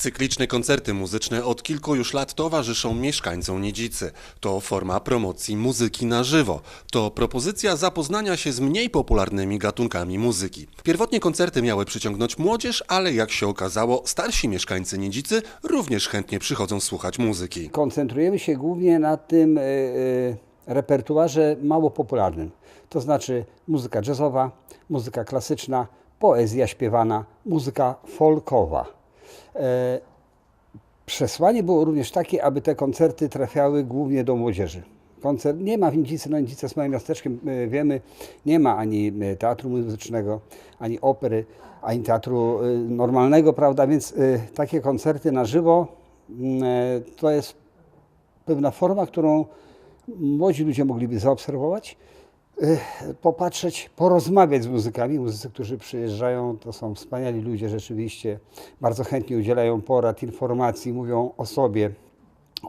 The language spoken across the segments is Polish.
Cykliczne koncerty muzyczne od kilku już lat towarzyszą mieszkańcom Niedzicy. To forma promocji muzyki na żywo. To propozycja zapoznania się z mniej popularnymi gatunkami muzyki. Pierwotnie koncerty miały przyciągnąć młodzież, ale jak się okazało, starsi mieszkańcy Niedzicy również chętnie przychodzą słuchać muzyki. koncentrujemy się głównie na tym e, e, repertuarze mało popularnym. To znaczy muzyka jazzowa, muzyka klasyczna, poezja śpiewana, muzyka folkowa. E, Przesłanie było również takie, aby te koncerty trafiały głównie do młodzieży. Koncert nie ma w Nidzicy, no Nidzica jest małym miasteczkiem, e, wiemy, nie ma ani e, teatru muzycznego, ani opery, ani teatru normalnego, prawda, więc takie koncerty na żywo mm, to jest pewna forma, którą młodzi ludzie mogliby zaobserwować, popatrzeć, porozmawiać z muzykami. Muzycy, którzy przyjeżdżają, to są wspaniali ludzie rzeczywiście. Bardzo chętnie udzielają porad, informacji, mówią o sobie,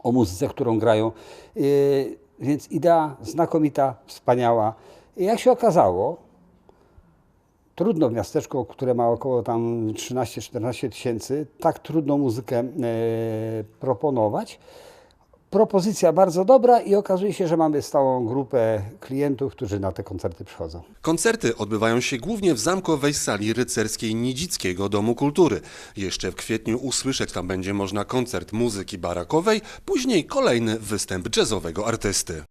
o muzyce, którą grają. Y, Więc idea znakomita, wspaniała. Jak się okazało, trudno w miasteczku, które ma około tam 13-14 tysięcy, tak trudną muzykę e, proponować. Propozycja bardzo dobra i okazuje się, że mamy stałą grupę klientów, którzy na te koncerty przychodzą. Koncerty odbywają się głównie w zamkowej sali rycerskiej Nidzickiego Domu Kultury. Jeszcze w kwietniu usłyszeć tam będzie można koncert muzyki barakowej, później kolejny występ jazzowego artysty.